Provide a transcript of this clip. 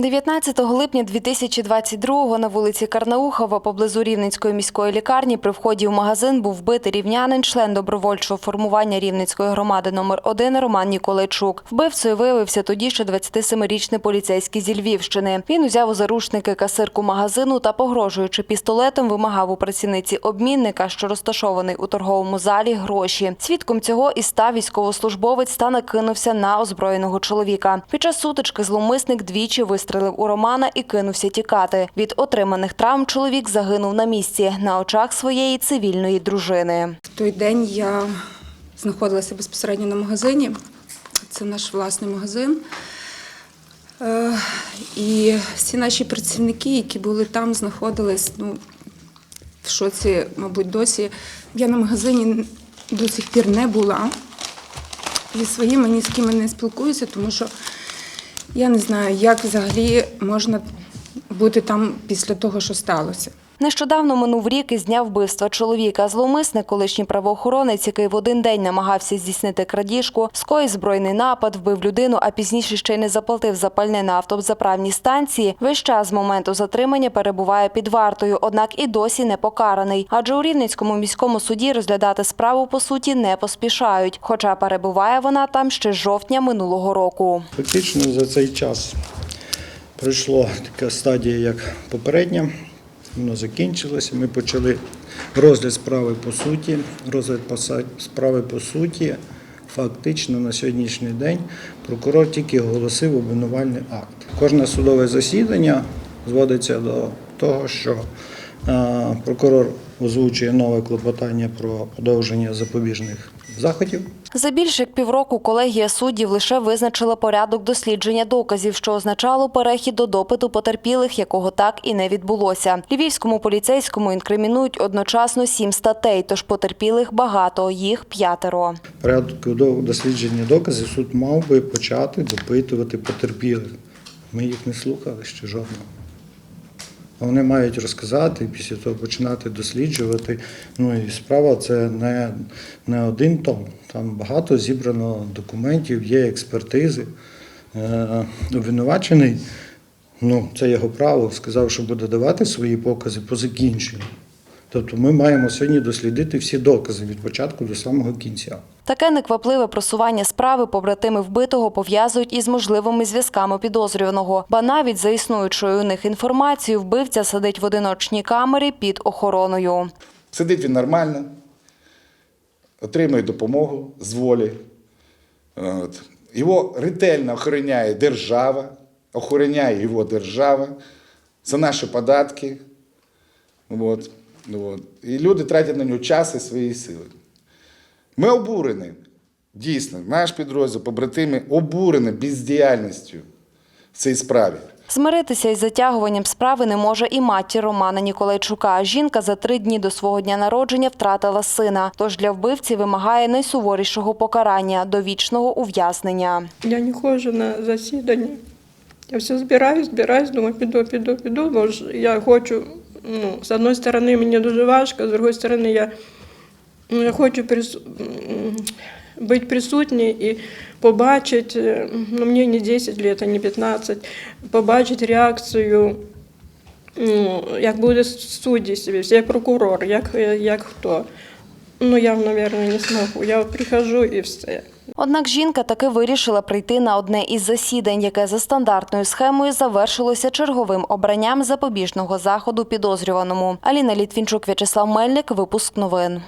19 липня 2022-го на вулиці Карнаухова поблизу Рівненської міської лікарні при вході в магазин був вбитий рівнянин, член добровольчого формування Рівненської громади номер 1 Роман Ніколайчук. Вбивцею виявився тоді ще 27-річний поліцейський зі Львівщини. Він узяв у заручники касирку магазину та, погрожуючи пістолетом, вимагав у працівниці обмінника, що розташований у торговому залі, гроші. Свідком цього і став військовослужбовець та накинувся на озброєного чоловіка. Під час сутички зловмисник двічі вистрелив у Романа і кинувся тікати. Від отриманих травм чоловік загинув на місці на очах своєї цивільної дружини. В той день я знаходилася безпосередньо на магазині. Це наш власний магазин. Е, І всі наші працівники, які були там, знаходились ну, в шоці, мабуть, досі. Я на магазині до сих пір не була. Зі своїми ні з ким не спілкуюся, тому що я не знаю, як взагалі можна бути там після того, що сталося. Нещодавно минув рік із дня вбивства чоловіка. Зловмисник, колишній правоохоронець, який в один день намагався здійснити крадіжку, скоїв збройний напад, вбив людину, а пізніше ще й не заплатив за пальне на автозаправній станції. Весь час з моменту затримання перебуває під вартою, однак і досі не покараний. Адже у Рівненському міському суді розглядати справу по суті не поспішають. Хоча перебуває вона там ще з жовтня минулого року. Фактично за цей час пройшла така стадія, як попередня. Воно закінчилося. Ми почали розгляд справи по суті. Розгляд справи по суті. Фактично на сьогоднішній день прокурор тільки оголосив обвинувальний акт. Кожне судове засідання зводиться до того, що прокурор озвучує нове клопотання про подовження запобіжних заходів. За більш як півроку колегія суддів лише визначила порядок дослідження доказів, що означало перехід до допиту потерпілих, якого так і не відбулося. Львівському поліцейському інкримінують одночасно сім статей, тож потерпілих багато, їх п'ятеро. порядку до- дослідження доказів суд мав би почати допитувати потерпілих. Ми їх не слухали ще жодного. Вони мають розказати і після того починати досліджувати. Ну і справа це не, не один том. Там багато зібрано документів, є експертизи. Е, обвинувачений, ну це його право, сказав, що буде давати свої покази по закінченню. Тобто ми маємо сьогодні дослідити всі докази від початку до самого кінця. Таке неквапливе просування справи побратими вбитого пов'язують із можливими зв'язками підозрюваного. Ба навіть за існуючою у них інформацією, вбивця сидить в одиночній камері під охороною. Сидить він нормально, отримує допомогу з волі. От. Його ретельно охороняє держава, охороняє його держава за наші податки. От. От. І люди тратять на нього час і свої сили. Ми обурені. Дійсно, наш підрозділ, побратими, обурені бездіяльністю в цій справі. Змиритися із затягуванням справи не може і матір Романа Ніколайчука. Жінка за три дні до свого дня народження втратила сина. Тож для вбивці вимагає найсуворішого покарання довічного ув'язнення. Я не ходжу на засідання. Я все збираюсь, збираюсь, думаю, піду, піду, піду. Бо ж я хочу, ну, з одної сторони, мені дуже важко, з іншої сторони, я, ну, я хочу прис... бути присутній і побачити, ну, мені не 10 років, не 15, побачити реакцію, ну, як буде судді себе, як прокурор, як, як хто. Ну, я, мабуть, не зможу. Я прихожу і все. Однак жінка таки вирішила прийти на одне із засідань, яке за стандартною схемою завершилося черговим обранням запобіжного заходу підозрюваному. Аліна Літвінчук, В'ячеслав Мельник, випуск новин.